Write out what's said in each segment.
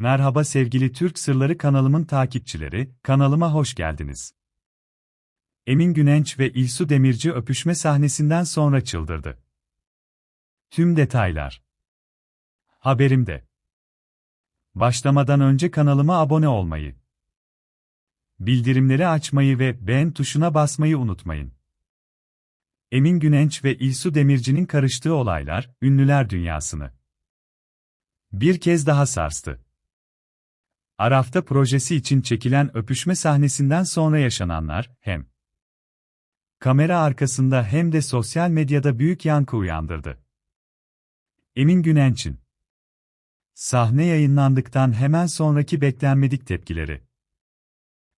Merhaba sevgili Türk Sırları kanalımın takipçileri, kanalıma hoş geldiniz. Emin Günenç ve İlsu Demirci öpüşme sahnesinden sonra çıldırdı. Tüm detaylar. Haberimde. Başlamadan önce kanalıma abone olmayı, bildirimleri açmayı ve beğen tuşuna basmayı unutmayın. Emin Günenç ve İlsu Demirci'nin karıştığı olaylar, ünlüler dünyasını bir kez daha sarstı. Arafta projesi için çekilen öpüşme sahnesinden sonra yaşananlar, hem kamera arkasında hem de sosyal medyada büyük yankı uyandırdı. Emin Günenç'in sahne yayınlandıktan hemen sonraki beklenmedik tepkileri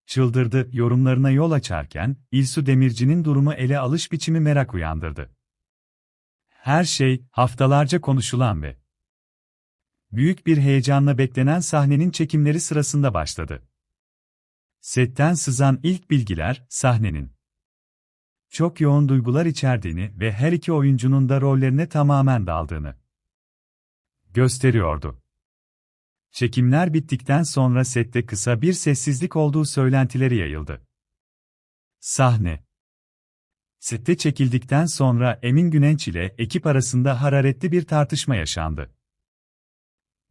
çıldırdı yorumlarına yol açarken, İlsu Demirci'nin durumu ele alış biçimi merak uyandırdı. Her şey, haftalarca konuşulan ve büyük bir heyecanla beklenen sahnenin çekimleri sırasında başladı. Setten sızan ilk bilgiler, sahnenin çok yoğun duygular içerdiğini ve her iki oyuncunun da rollerine tamamen daldığını gösteriyordu. Çekimler bittikten sonra sette kısa bir sessizlik olduğu söylentileri yayıldı. Sahne Sette çekildikten sonra Emin Günenç ile ekip arasında hararetli bir tartışma yaşandı.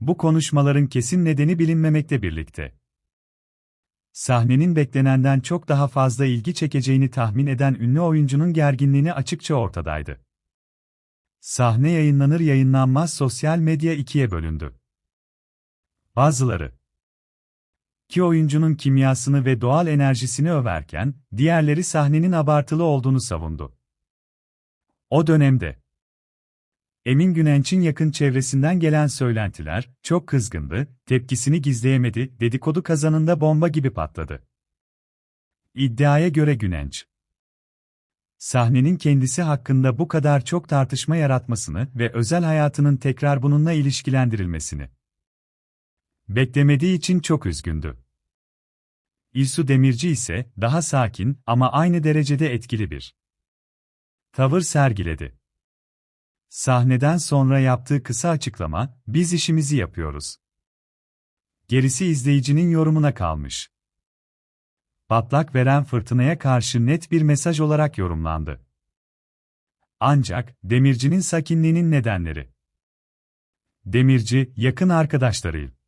Bu konuşmaların kesin nedeni bilinmemekle birlikte. Sahnenin beklenenden çok daha fazla ilgi çekeceğini tahmin eden ünlü oyuncunun gerginliğini açıkça ortadaydı. Sahne yayınlanır yayınlanmaz sosyal medya ikiye bölündü. Bazıları ki oyuncunun kimyasını ve doğal enerjisini överken, diğerleri sahnenin abartılı olduğunu savundu. O dönemde Emin Günenç'in yakın çevresinden gelen söylentiler, çok kızgındı, tepkisini gizleyemedi, dedikodu kazanında bomba gibi patladı. İddiaya göre Günenç, sahnenin kendisi hakkında bu kadar çok tartışma yaratmasını ve özel hayatının tekrar bununla ilişkilendirilmesini beklemediği için çok üzgündü. İlsu Demirci ise daha sakin ama aynı derecede etkili bir tavır sergiledi. Sahneden sonra yaptığı kısa açıklama, biz işimizi yapıyoruz. Gerisi izleyicinin yorumuna kalmış. Patlak veren fırtınaya karşı net bir mesaj olarak yorumlandı. Ancak, Demirci'nin sakinliğinin nedenleri. Demirci, yakın arkadaşlarıyla